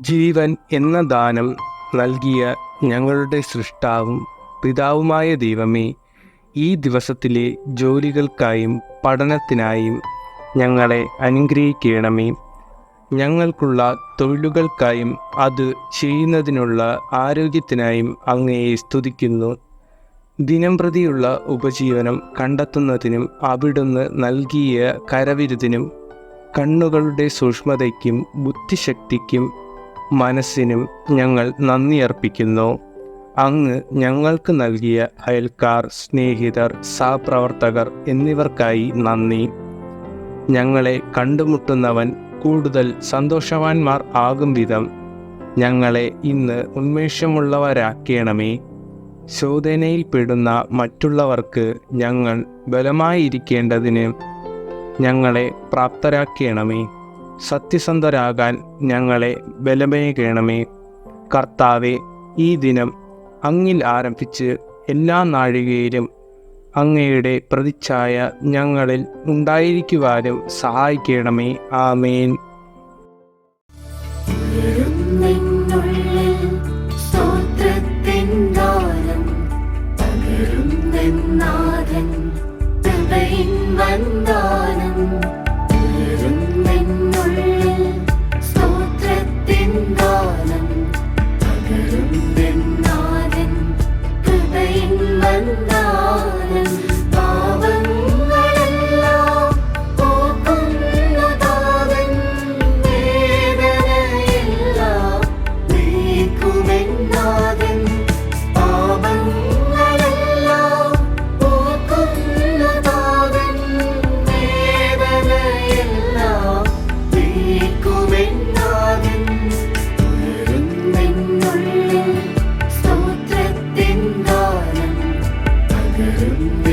ജീവൻ എന്ന ദാനം നൽകിയ ഞങ്ങളുടെ സൃഷ്ടാവും പിതാവുമായ ദൈവമേ ഈ ദിവസത്തിലെ ജോലികൾക്കായും പഠനത്തിനായും ഞങ്ങളെ അനുഗ്രഹിക്കണമേ. ഞങ്ങൾക്കുള്ള തൊഴിലുകൾക്കായും അത് ചെയ്യുന്നതിനുള്ള ആരോഗ്യത്തിനായും അങ്ങയെ സ്തുതിക്കുന്നു. ദിനം പ്രതിയുള്ള ഉപജീവനം കണ്ടെത്തുന്നതിനും അവിടുന്ന് നൽകിയ കരവിരുതിനും കണ്ണുകളുടെ സൂക്ഷ്മതയ്ക്കും ബുദ്ധിശക്തിക്കും മനസ്സിനും ഞങ്ങൾ നന്ദി അർപ്പിക്കുന്നു. അങ്ങ് ഞങ്ങൾക്ക് നൽകിയ അയൽക്കാർ സ്നേഹിതർ സഹപ്രവർത്തകർ എന്നിവർക്കായി നന്ദി. ഞങ്ങളെ കണ്ടുമുട്ടുന്നവൻ കൂടുതൽ സന്തോഷവാന്മാർ ആകും വിധം. ഞങ്ങളെ ഇന്ന് ഉന്മേഷമുള്ളവരാക്കണമേ. ശോധനയിൽപ്പെടുന്ന മറ്റുള്ളവർക്ക് ഞങ്ങൾ ബലമായിരിക്കേണ്ടതിന് ഞങ്ങളെ പ്രാപ്തരാക്കണമേ. സത്യസന്ധരാകാൻ ഞങ്ങളെ ബലമേകണമേ. കർത്താവെ ഈ ദിനം അങ്ങിൽ ആരംഭിച്ച് എല്ലാ നാഴികയിലും അങ്ങയുടെ പ്രതിച്ഛായ ഞങ്ങളിൽ ഉണ്ടായിരിക്കുവാനും സഹായിക്കണമേ. ആമേൻ. വന്ദനം. சந்தானம் You.